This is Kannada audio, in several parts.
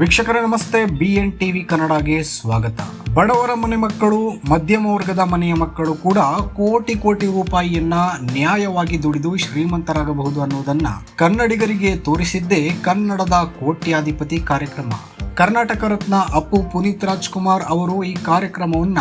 ವೀಕ್ಷಕರೇ, ನಮಸ್ತೆ. ಬಿ ಎನ್ ಟಿವಿ ಕನ್ನಡಗೆ ಸ್ವಾಗತ. ಬಡವರ ಮನೆ ಮಕ್ಕಳು, ಮಧ್ಯಮ ವರ್ಗದ ಮನೆಯ ಮಕ್ಕಳು ಕೂಡ ಕೋಟಿ ಕೋಟಿ ರೂಪಾಯಿಯನ್ನ ನ್ಯಾಯವಾಗಿ ದುಡಿದು ಶ್ರೀಮಂತರಾಗಬಹುದು ಅನ್ನೋದನ್ನ ಕನ್ನಡಿಗರಿಗೆ ತೋರಿಸಿದ್ದೇ ಕನ್ನಡದ ಕೋಟ್ಯಾಧಿಪತಿ ಕಾರ್ಯಕ್ರಮ. ಕರ್ನಾಟಕ ರತ್ನ ಅಪ್ಪು ಪುನೀತ್ ರಾಜ್ಕುಮಾರ್ ಅವರು ಈ ಕಾರ್ಯಕ್ರಮವನ್ನ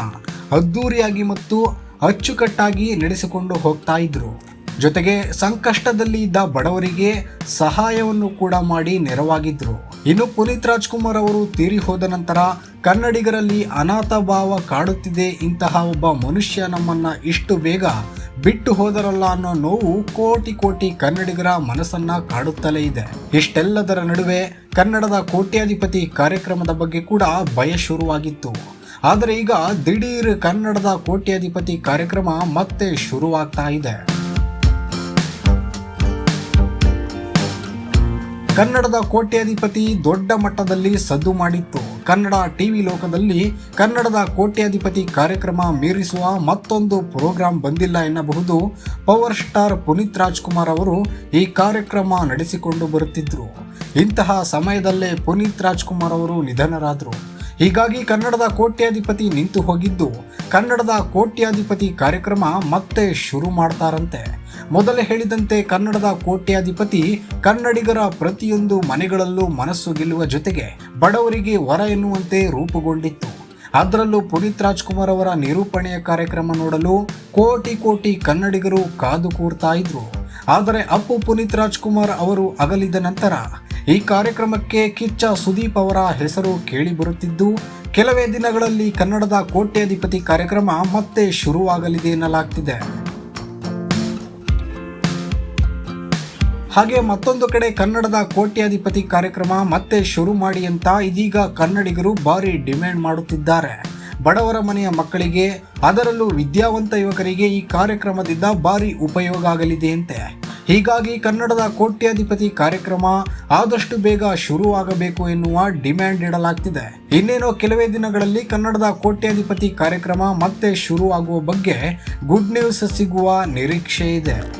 ಅದ್ದೂರಿಯಾಗಿ ಮತ್ತು ಅಚ್ಚುಕಟ್ಟಾಗಿ ನಡೆಸಿಕೊಂಡು ಹೋಗ್ತಾ ಇದ್ರು. ಜೊತೆಗೆ ಸಂಕಷ್ಟದಲ್ಲಿ ಇದ್ದ ಬಡವರಿಗೆ ಸಹಾಯವನ್ನು ಕೂಡ ಮಾಡಿ ನೆರವಾಗಿದ್ರು. ಇನ್ನು ಪುನೀತ್ ರಾಜ್ಕುಮಾರ್ ಅವರು ತೀರಿ ಹೋದ ನಂತರ ಕನ್ನಡಿಗರಲ್ಲಿ ಅನಾಥ ಭಾವ ಕಾಡುತ್ತಿದೆ ಇಂತಹ ಒಬ್ಬ ಮನುಷ್ಯ ನಮ್ಮನ್ನ ಇಷ್ಟು ಬೇಗ ಬಿಟ್ಟು ಹೋದರಲ್ಲ ಅನ್ನೋ ನೋವು ಕೋಟಿ ಕೋಟಿ ಕನ್ನಡಿಗರ ಮನಸ್ಸನ್ನ ಕಾಡುತ್ತಲೇ ಇದೆ. ಇಷ್ಟೆಲ್ಲದರ ನಡುವೆ ಕನ್ನಡದ ಕೋಟ್ಯಾಧಿಪತಿ ಕಾರ್ಯಕ್ರಮದ ಬಗ್ಗೆ ಕೂಡ ಭಯ ಶುರುವಾಗಿತ್ತು. ಆದರೆ ಈಗ ದಿಢೀರ್ ಕನ್ನಡದ ಕೋಟ್ಯಾಧಿಪತಿ ಕಾರ್ಯಕ್ರಮ ಮತ್ತೆ ಶುರುವಾಗ್ತಾ ಇದೆ. ಕನ್ನಡದ ಕೋಟ್ಯಾಧಿಪತಿ ದೊಡ್ಡ ಮಟ್ಟದಲ್ಲಿ ಸದ್ದು ಮಾಡಿತ್ತು. ಕನ್ನಡ ಟಿವಿ ಲೋಕದಲ್ಲಿ ಕನ್ನಡದ ಕೋಟ್ಯಾಧಿಪತಿ ಕಾರ್ಯಕ್ರಮ ಮೀರಿಸುವ ಮತ್ತೊಂದು ಪ್ರೋಗ್ರಾಂ ಬಂದಿಲ್ಲ ಎನ್ನಬಹುದು. ಪವರ್ ಸ್ಟಾರ್ ಪುನೀತ್ ರಾಜ್ಕುಮಾರ್ ಅವರು ಈ ಕಾರ್ಯಕ್ರಮ ನಡೆಸಿಕೊಂಡು ಬರುತ್ತಿದ್ರು. ಇಂತಹ ಸಮಯದಲ್ಲೇ ಪುನೀತ್ ರಾಜ್ಕುಮಾರ್ ಅವರು ನಿಧನರಾದರು. ಹೀಗಾಗಿ ಕನ್ನಡದ ಕೋಟ್ಯಾಧಿಪತಿ ನಿಂತು ಹೋಗಿದ್ದು, ಕನ್ನಡದ ಕೋಟ್ಯಾಧಿಪತಿ ಕಾರ್ಯಕ್ರಮ ಮತ್ತೆ ಶುರು ಮಾಡ್ತಾರಂತೆ. ಮೊದಲೇ ಹೇಳಿದಂತೆ ಕನ್ನಡದ ಕೋಟ್ಯಾಧಿಪತಿ ಕನ್ನಡಿಗರ ಪ್ರತಿಯೊಂದು ಮನೆಗಳಲ್ಲೂ ಮನಸ್ಸು ಗೆಲ್ಲುವ ಜೊತೆಗೆ ಬಡವರಿಗೆ ವರ ಎನ್ನುವಂತೆ ರೂಪುಗೊಂಡಿತ್ತು. ಅದರಲ್ಲೂ ಪುನೀತ್ ರಾಜ್ಕುಮಾರ್ ಅವರ ನಿರೂಪಣೆಯ ಕಾರ್ಯಕ್ರಮ ನೋಡಲು ಕೋಟಿ ಕೋಟಿ ಕನ್ನಡಿಗರು ಕಾದು ಕೂರ್ತಾ ಇದ್ರು. ಆದರೆ ಅಪ್ಪು ಪುನೀತ್ ರಾಜ್ಕುಮಾರ್ ಅವರು ಅಗಲಿದ ನಂತರ ಈ ಕಾರ್ಯಕ್ರಮಕ್ಕೆ ಕಿಚ್ಚ ಸುದೀಪ್ ಅವರ ಹೆಸರು ಕೇಳಿ ಬರುತ್ತಿದ್ದು, ಕೆಲವೇ ದಿನಗಳಲ್ಲಿ ಕನ್ನಡದ ಕೋಟ್ಯಾಧಿಪತಿ ಕಾರ್ಯಕ್ರಮ ಮತ್ತೆ ಶುರುವಾಗಲಿದೆ ಎನ್ನಲಾಗ್ತಿದೆ. ಹಾಗೆ ಮತ್ತೊಂದು ಕಡೆ ಕನ್ನಡದ ಕೋಟ್ಯಾಧಿಪತಿ ಕಾರ್ಯಕ್ರಮ ಮತ್ತೆ ಶುರು ಮಾಡಿ ಅಂತ ಇದೀಗ ಕನ್ನಡಿಗರು ಭಾರಿ ಡಿಮ್ಯಾಂಡ್ ಮಾಡುತ್ತಿದ್ದಾರೆ. ಬಡವರ ಮನೆಯ ಮಕ್ಕಳಿಗೆ, ಅದರಲ್ಲೂ ವಿದ್ಯಾವಂತ ಯುವಕರಿಗೆ ಈ ಕಾರ್ಯಕ್ರಮದಿಂದ ಭಾರಿ ಉಪಯೋಗ ಆಗಲಿದೆ ಅಂತೆ. ಹೀಗಾಗಿ ಕನ್ನಡದ ಕೋಟ್ಯಾಧಿಪತಿ ಕಾರ್ಯಕ್ರಮ ಆದಷ್ಟು ಬೇಗ ಶುರುವಾಗಬೇಕು ಎನ್ನುವ ಡಿಮ್ಯಾಂಡ್ ಇಡಲಾಗ್ತಿದೆ. ಇನ್ನೇನೋ ಕೆಲವೇ ದಿನಗಳಲ್ಲಿ ಕನ್ನಡದ ಕೋಟ್ಯಾಧಿಪತಿ ಕಾರ್ಯಕ್ರಮ ಮತ್ತೆ ಶುರುವಾಗುವ ಬಗ್ಗೆ ಗುಡ್ ನ್ಯೂಸ್ ಸಿಗುವ ನಿರೀಕ್ಷೆ ಇದೆ